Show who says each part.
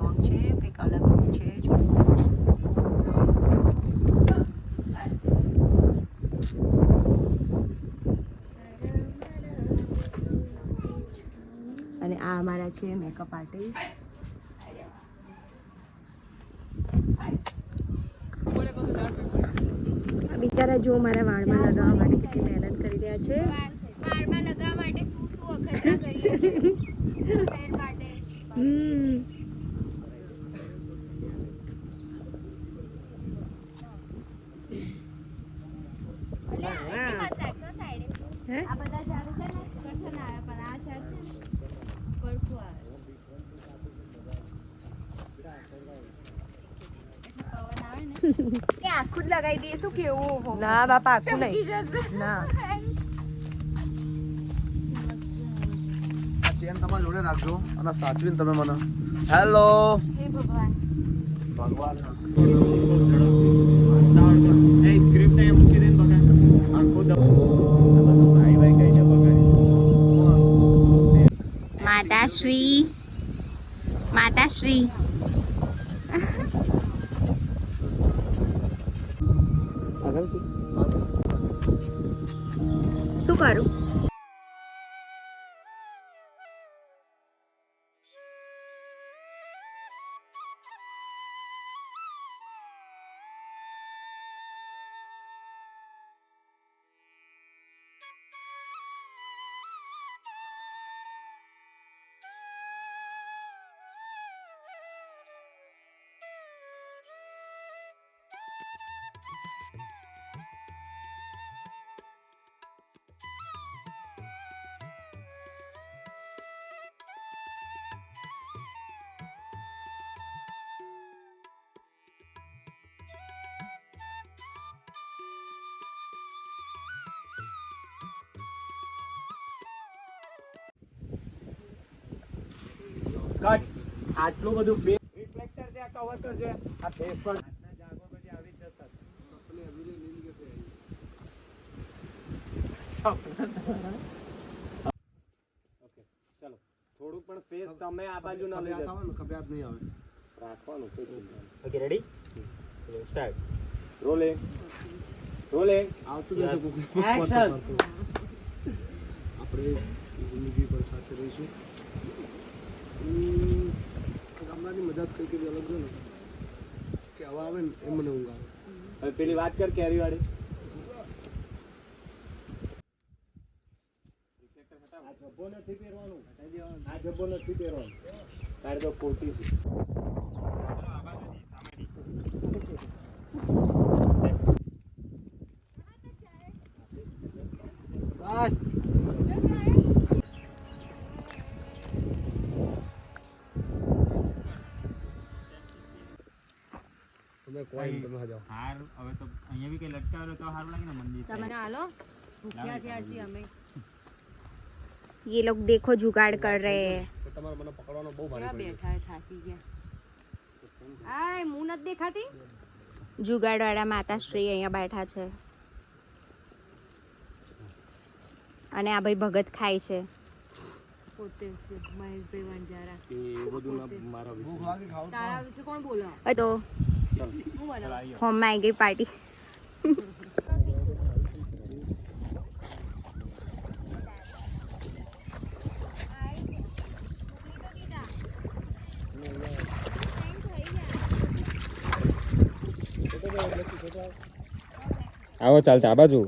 Speaker 1: Song છે કંઈક અલગ છે અને આ અમારા છે મેકઅપ આર્ટિસ્ટ બિચારા જો મારા વાળમાં લગાવવા માટે કેટલી મહેનત કરી રહ્યા છે.
Speaker 2: વાળમાં લગાવવા માટે શું શું વખત કરીએ છીએ માટે.
Speaker 1: હમ
Speaker 2: એટલે એટલી મસ્ત લાગશે સાઈડે.
Speaker 1: હે
Speaker 2: આ બધા ઝાડ છે ને કરશે ને આવે પણ આ ઝાડ છે ને પડખું આવે એટલે પવન આવે ને એ આખું જ લગાવી દઈએ શું કેવું
Speaker 1: ના બાપા આખું નહીં. ના.
Speaker 3: આ ચેન તમારા જોડે રાખજો અને સાચવીને તમે મને. હેલો
Speaker 2: હે ભગવાન.
Speaker 3: ભગવાન.
Speaker 2: માતાશ્રી. માતાશ્રી. શું કરું?
Speaker 4: કટ આટલું બધું ફેસ રિફ્લેક્ટર છે આ કવર કરશે આ ફેસ પર. જાગો પછી આવી જ જશે ઓકે ચલો. થોડું પણ ફેસ તમે આ બાજુ ન લઈ
Speaker 3: કબ્યાત નહીં આવે.
Speaker 4: રાખવાનું okay ready start rolling rolling
Speaker 3: આવતું. જશે આપણે જિંદગી પર સાથે રહીશું. ગામડાની મજા જ કંઈક એવી અલગ છે ને કે હવા આવે ને એ મને ઊંઘ આવે.
Speaker 4: હવે પેલી વાત કર કેરી વાળી આ જબ્બો નથી પહેરવાનું. આ જબ્બો નથી પહેરવાનું. તારે તો ખોટી છે.
Speaker 3: તમે કોઈ તમે હજાઓ
Speaker 5: હાર હવે તો અહીંયા બી કઈ લટકાવેલો તો સારું લાગે ને મંદિર
Speaker 1: તમે હાલો ભૂખ્યા થયા છીએ અમે
Speaker 2: ये लोग देखो जुगाड़ कर रहे हैं
Speaker 3: તો તમારે મને પકડવાનો બહુ ભારે
Speaker 1: ક્યાં
Speaker 3: પડી
Speaker 1: બેઠા છે, થાકી ગયા આય હું નથી દેખાતી
Speaker 2: જુગાડ વાળા માતાશ્રી અહીંયા બેઠા છે અને આ ભાઈ ભગત ખાય છે
Speaker 1: પોતે છે મહેશભાઈ વણજારા
Speaker 4: એ બધું ના મારા વિશે
Speaker 3: ભૂખ લાગી ખાવ
Speaker 1: તારા વિશે કોણ બોલો
Speaker 2: તો
Speaker 1: હું બોલો
Speaker 2: હોમમાં આવી ગઈ પાર્ટી
Speaker 5: આવો ચાલતા આ બાજુ.